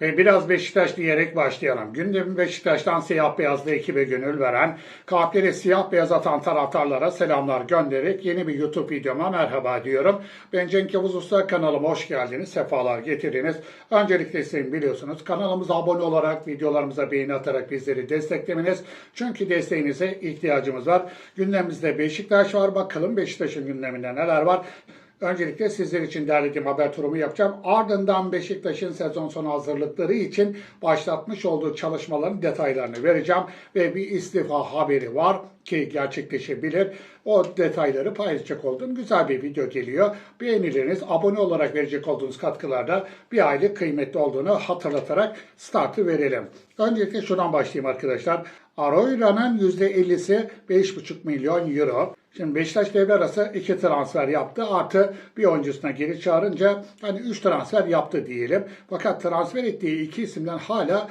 Ve biraz Beşiktaş diyerek başlayalım. Gündemi Beşiktaş'tan siyah beyazlı ekibe gönül veren, kalpleri siyah beyaz atan taraftarlara selamlar göndererek yeni bir YouTube videoma merhaba diyorum. Ben Cenk Yavuz Usta kanalıma hoş geldiniz, sefalar getirdiniz. Öncelikle sizin biliyorsunuz kanalımıza abone olarak, videolarımıza beğeni atarak bizleri desteklemeniz. Çünkü desteğinize ihtiyacımız var. Gündemimizde Beşiktaş var. Bakalım Beşiktaş'ın gündeminde neler var. Öncelikle sizler için derlediğim haber turumu yapacağım. Ardından Beşiktaş'ın sezon sonu hazırlıkları için başlatmış olduğu çalışmaların detaylarını vereceğim. Ve bir istifa haberi var ki gerçekleşebilir. O detayları paylaşacak olduğum güzel bir video geliyor. Beğenileriniz, abone olarak verecek olduğunuz katkılarda bir aylık kıymetli olduğunu hatırlatarak startı verelim. Öncelikle şuradan başlayayım arkadaşlar. Aroyla'nın %50'si 5,5 milyon euro. Şimdi Beşiktaş devre arası iki transfer yaptı. Artı bir oyuncusuna geri çağırınca hani üç transfer yaptı diyelim. Fakat transfer ettiği iki isimden hala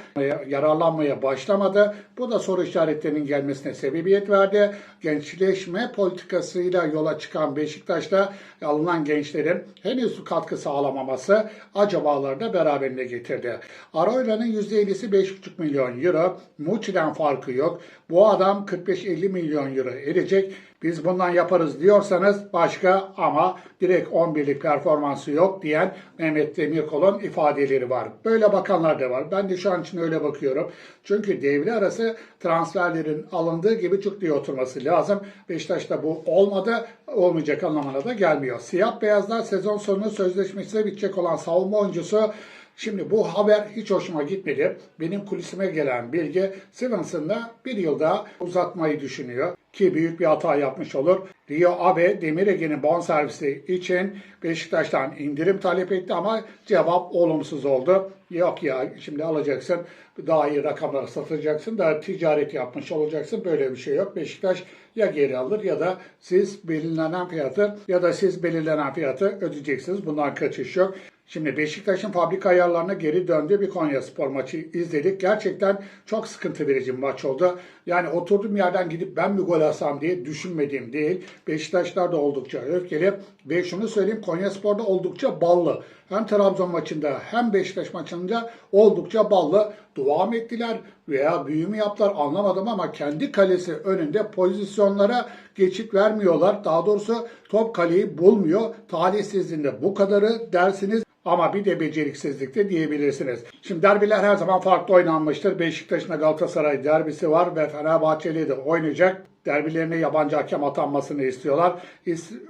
yararlanmaya başlamadı. Bu da soru işaretlerinin gelmesine sebebiyet verdi. Gençleşme politikasıyla yola çıkan Beşiktaş'ta alınan gençlerin henüz katkı sağlamaması acabaları da beraberinde getirdi. Aroyla'nın %50'si 5,5 milyon euro. Muçi'den farkı yok. Bu adam 45-50 milyon euro edecek. Biz bundan yaparız diyorsanız başka ama direkt 11'lik performansı yok diyen Mehmet Demirkol'un ifadeleri var. Böyle bakanlar da var. Ben de şu an için öyle bakıyorum. Çünkü devre arası transferlerin alındığı gibi çok diye oturması lazım. Beşiktaş'ta bu olmadı. Olmayacak anlamına da gelmiyor. Siyah beyazlar sezon sonu sözleşmesi bitecek olan savunma oyuncusu Şimdi bu haber hiç hoşuma gitmedi. Benim kulisime gelen bilgi Stevenson da bir yıl daha uzatmayı düşünüyor ki büyük bir hata yapmış olur. Rio Ave Demirege'nin bonservisi için Beşiktaş'tan indirim talep etti ama cevap olumsuz oldu. Yok ya şimdi alacaksın daha iyi rakamlara satacaksın da ticaret yapmış olacaksın. Böyle bir şey yok. Beşiktaş ya geri alır ya da siz belirlenen fiyatı ya da siz belirlenen fiyatı ödeyeceksiniz. Bundan kaçış yok. Şimdi Beşiktaş'ın fabrika ayarlarına geri döndüğü bir Konya Spor maçı izledik. Gerçekten çok sıkıntı verici bir maç oldu. Yani oturduğum yerden gidip ben mi gol alsam diye düşünmediğim değil. Beşiktaşlar da oldukça öfkeli. Ve şunu söyleyeyim Konya Spor'da oldukça ballı. Hem Trabzon maçında hem Beşiktaş maçında oldukça ballı. Devam ettiler veya büyümü yaptılar anlamadım ama kendi kalesi önünde pozisyonlara geçit vermiyorlar. Daha doğrusu top kaleyi bulmuyor. Talihsizliğinde bu kadarı dersiniz. Ama bir de beceriksizlik de diyebilirsiniz. Şimdi derbiler her zaman farklı oynanmıştır. Beşiktaş'ın Galatasaray derbisi var ve Fenerbahçeli de oynayacak. Derbilerine yabancı hakem atanmasını istiyorlar.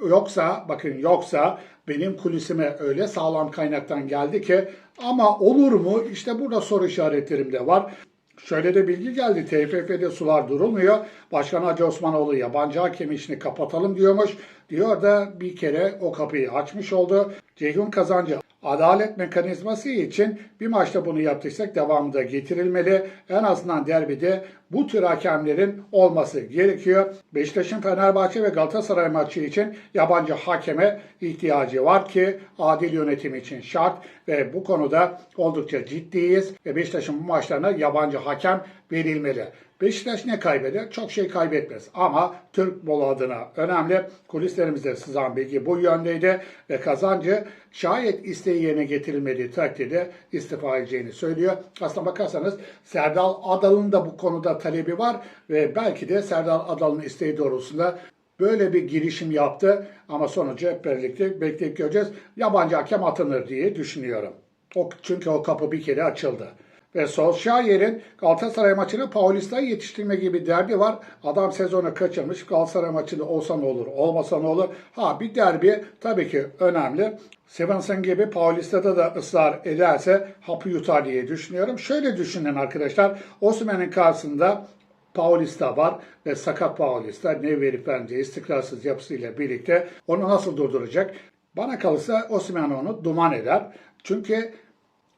Yoksa bakın yoksa benim kulisime öyle sağlam kaynaktan geldi ki ama olur mu? İşte burada soru işaretlerim de var. Şöyle de bilgi geldi. TFF'de sular durulmuyor. Başkan Hacı Osmanoğlu yabancı hakem işini kapatalım diyormuş. Diyor da bir kere o kapıyı açmış oldu. Ceyhun Kazancı adalet mekanizması için bir maçta bunu yaptıysak devamında getirilmeli. En azından derbide bu tür hakemlerin olması gerekiyor. Beşiktaş'ın Fenerbahçe ve Galatasaray maçı için yabancı hakeme ihtiyacı var ki adil yönetim için şart ve bu konuda oldukça ciddiyiz ve Beşiktaş'ın bu maçlarına yabancı hakem verilmeli. Beşiktaş ne kaybeder? Çok şey kaybetmez. Ama Türk bolu adına önemli. Kulislerimizde sızan bilgi bu yöndeydi ve kazancı şayet isteği yerine getirilmediği takdirde istifa edeceğini söylüyor. Aslına bakarsanız Serdal Adal'ın da bu konuda talebi var ve belki de Serdal Adal'ın isteği doğrultusunda böyle bir girişim yaptı ama sonucu hep birlikte bekleyip göreceğiz. Yabancı hakem atınır diye düşünüyorum. O, çünkü o kapı bir kere açıldı. Ve Solskjaer'in Galatasaray maçını Paulista'yı yetiştirme gibi derdi var. Adam sezonu kaçırmış. Galatasaray maçında olsa ne olur, olmasa ne olur. Ha bir derbi tabii ki önemli. Stevenson gibi Paulista'da da ısrar ederse hapı yutar diye düşünüyorum. Şöyle düşünün arkadaşlar. Osman'ın karşısında Paulista var ve sakat Paulista ne verip bence istikrarsız yapısıyla birlikte onu nasıl durduracak? Bana kalırsa Osman onu duman eder. Çünkü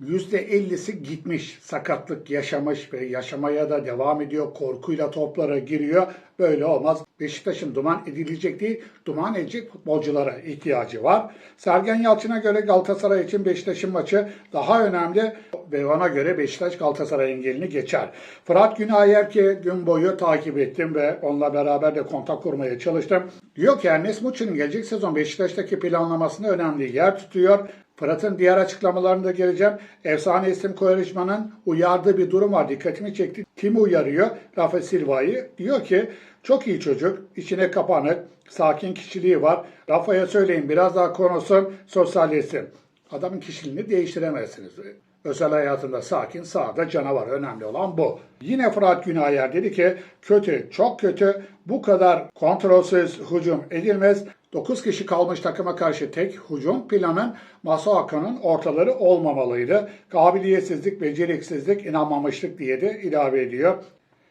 %50'si gitmiş, sakatlık yaşamış ve yaşamaya da devam ediyor. Korkuyla toplara giriyor. Böyle olmaz. Beşiktaş'ın duman edilecek değil, duman edecek futbolculara ihtiyacı var. Sergen Yalçın'a göre Galatasaray için Beşiktaş'ın maçı daha önemli ve ona göre Beşiktaş Galatasaray'ın gelini geçer. Fırat Günayer ki gün boyu takip ettim ve onunla beraber de kontak kurmaya çalıştım. Diyor ki Ernest Muçi'nin gelecek sezon Beşiktaş'taki planlamasında önemli yer tutuyor Fırat'ın diğer açıklamalarına da geleceğim. Efsane isim Kovarejma'nın uyardığı bir durum var. Dikkatimi çekti. Kim uyarıyor? Rafa Silva'yı. Diyor ki çok iyi çocuk, içine kapanık, sakin kişiliği var. Rafa'ya söyleyin biraz daha konuşsun, sosyalleşsin. Adamın kişiliğini değiştiremezsiniz. Özel hayatında sakin, sağda canavar. Önemli olan bu. Yine Fırat Günayer dedi ki kötü, çok kötü. Bu kadar kontrolsüz hücum edilmez. 9 kişi kalmış takıma karşı tek hücum planın Masuaka'nın ortaları olmamalıydı. Kabiliyetsizlik, beceriksizlik, inanmamışlık diye de ilave ediyor.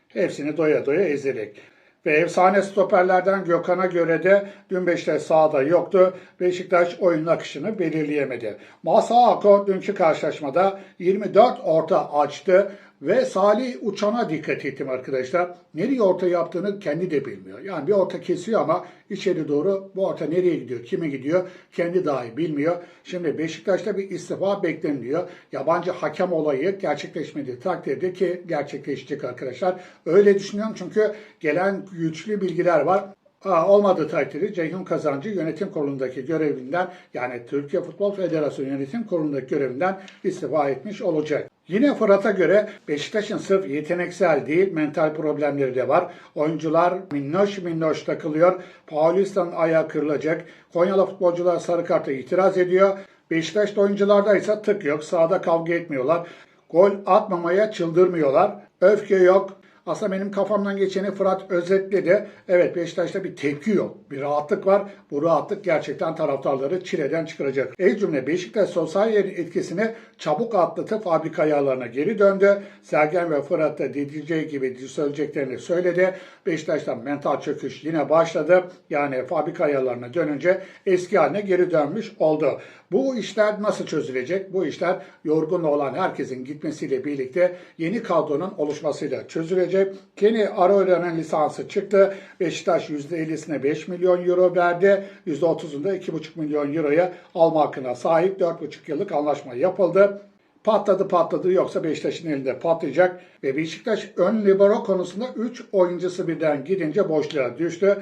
Hepsini doya doya ezerek. Ve efsane stoperlerden Gökhan'a göre de dün Beşiktaş sahada yoktu. Beşiktaş oyun akışını belirleyemedi. Masako dünkü karşılaşmada 24 orta açtı ve Salih Uçan'a dikkat ettim arkadaşlar. Nereye orta yaptığını kendi de bilmiyor. Yani bir orta kesiyor ama içeri doğru bu orta nereye gidiyor, kime gidiyor kendi dahi bilmiyor. Şimdi Beşiktaş'ta bir istifa bekleniliyor. Yabancı hakem olayı gerçekleşmediği takdirde ki gerçekleşecek arkadaşlar. Öyle düşünüyorum çünkü gelen güçlü bilgiler var. Aa, olmadığı takdirde Ceyhun Kazancı yönetim kurulundaki görevinden yani Türkiye Futbol Federasyonu yönetim kurulundaki görevinden istifa etmiş olacak. Yine Fırat'a göre Beşiktaş'ın sırf yeteneksel değil mental problemleri de var. Oyuncular minnoş minnoş takılıyor. Paulista'nın ayağı kırılacak. Konyalı futbolcular sarı karta itiraz ediyor. Beşiktaş'ta oyuncularda ise tık yok. Sahada kavga etmiyorlar. Gol atmamaya çıldırmıyorlar. Öfke yok. Aslında benim kafamdan geçeni Fırat özetledi. Evet Beşiktaş'ta bir tepki yok. Bir rahatlık var. Bu rahatlık gerçekten taraftarları çileden çıkaracak. El cümle Beşiktaş sosyal yerin etkisini çabuk atlatıp fabrika ayarlarına geri döndü. Sergen ve Fırat da dediği gibi söyleyeceklerini söyledi. Beşiktaş'tan mental çöküş yine başladı. Yani fabrika ayarlarına dönünce eski haline geri dönmüş oldu. Bu işler nasıl çözülecek? Bu işler yorgun olan herkesin gitmesiyle birlikte yeni kadronun oluşmasıyla çözülecek. Kenny Arroyo'nun lisansı çıktı. Beşiktaş %50'sine 5 milyon euro verdi. %30'unda 2,5 milyon euroya alma hakkına sahip 4,5 yıllık anlaşma yapıldı. Patladı patladı yoksa Beşiktaş'ın elinde patlayacak. Ve Beşiktaş ön libero konusunda 3 oyuncusu birden gidince boşluğa düştü.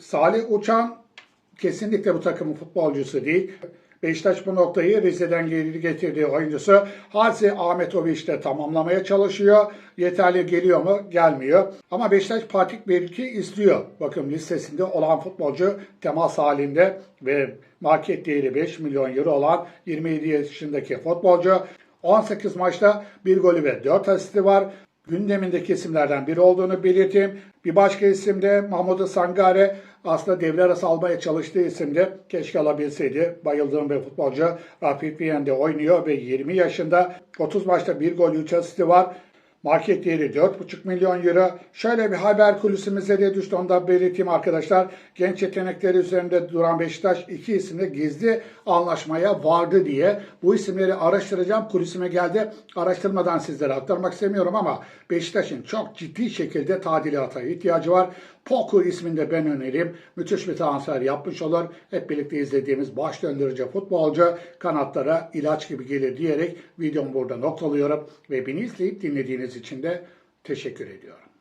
Salih Uçan kesinlikle bu takımın futbolcusu değil. Beşiktaş bu noktayı Rize'den geri getirdiği oyuncusu Hazi Ahmetoviç de tamamlamaya çalışıyor. Yeterli geliyor mu? Gelmiyor. Ama Beşiktaş Patrick Berik'i istiyor. Bakın listesinde olan futbolcu temas halinde ve market değeri 5 milyon euro olan 27 yaşındaki futbolcu. 18 maçta bir golü ve 4 asisti var gündemindeki isimlerden biri olduğunu belirteyim. Bir başka isim de Mahmut Sangare aslında devre arası almaya çalıştığı isimdi. Keşke alabilseydi. Bayıldığım bir futbolcu. Rapid Vien'de oynuyor ve 20 yaşında 30 maçta bir gol 3 asisti var. Market değeri 4,5 milyon euro. Şöyle bir haber kulisimize de düştü. Onu da belirteyim arkadaşlar. Genç yetenekleri üzerinde duran Beşiktaş iki isimle gizli anlaşmaya vardı diye. Bu isimleri araştıracağım. Kulisime geldi. Araştırmadan sizlere aktarmak istemiyorum ama Beşiktaş'ın çok ciddi şekilde tadilata ihtiyacı var. Poku isminde ben önerim. Müthiş bir transfer yapmış olur. Hep birlikte izlediğimiz baş döndürücü futbolcu kanatlara ilaç gibi gelir diyerek videomu burada noktalıyorum. Ve beni izleyip dinlediğiniz için de teşekkür ediyorum.